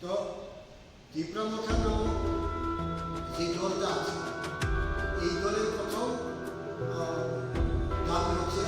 তো তীব্রমথা নামক যে দলটা আছে এই দলের প্রথম নাম হচ্ছে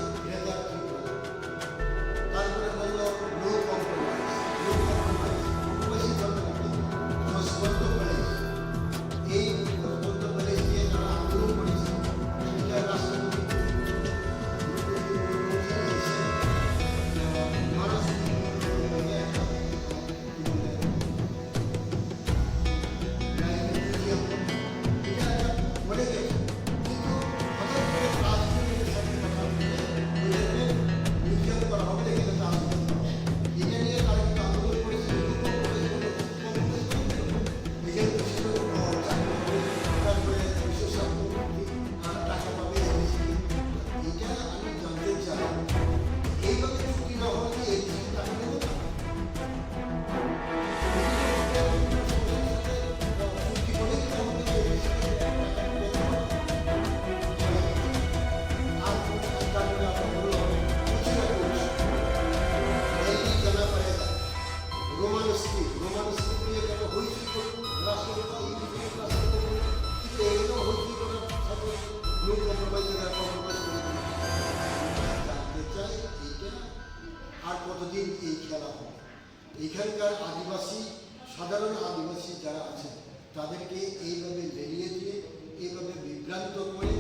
সাধারণ আদিবাসী যারা আছে তাদেরকে এইভাবে বেরিয়ে দিয়ে এইভাবে বিভ্রান্ত করে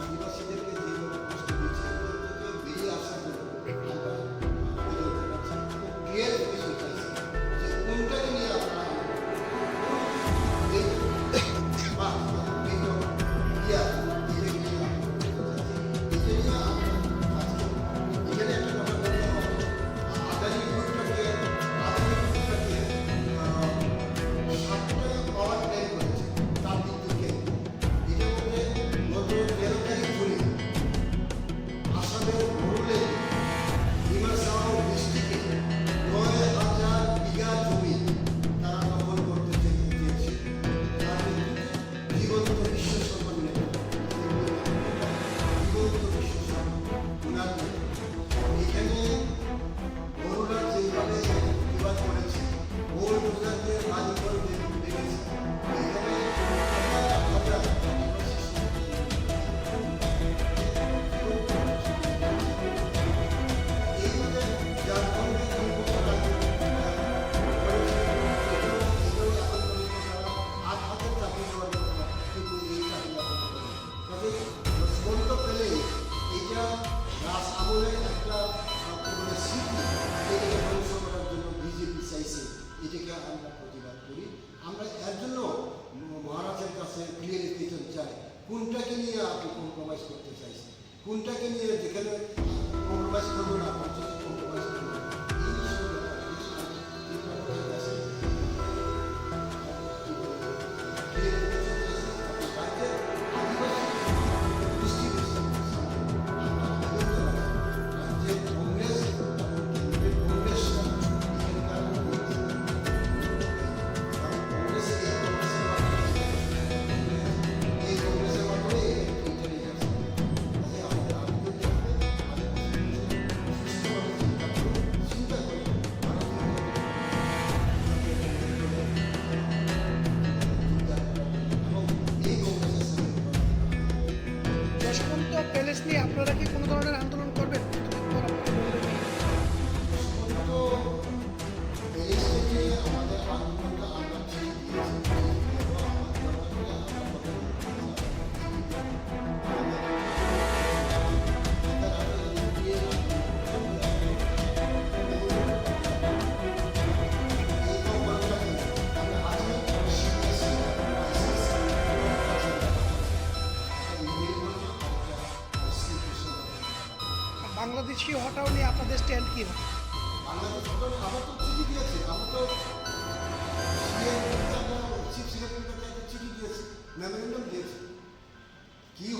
আদিবাসীদেরকে কোনটাকে নিয়ে যেখানে কম্প্রোমাইজ করব না প্যালেস নিয়ে আপনারা কি কোনো ধরনের আন্দোলন করবেন? বাংলাদেশি হওয়াটাও নিয়ে আপনাদের স্ট্যান্ড কী? হবে বাংলাদেশ খাবার তো চিঠি দিয়েছে আমরা তো চিঠি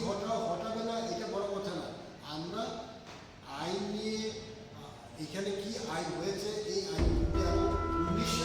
হটা হটাবে না, এটা বড় কথা না। আমরা আইন নিয়ে এখানে কি আইন হয়েছে, এই আইন উনিশশো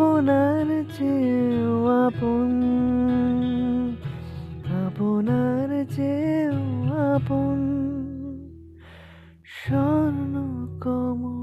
আপনার চেউ আপন আপনার চেউ আপন স্বর্ণ কমল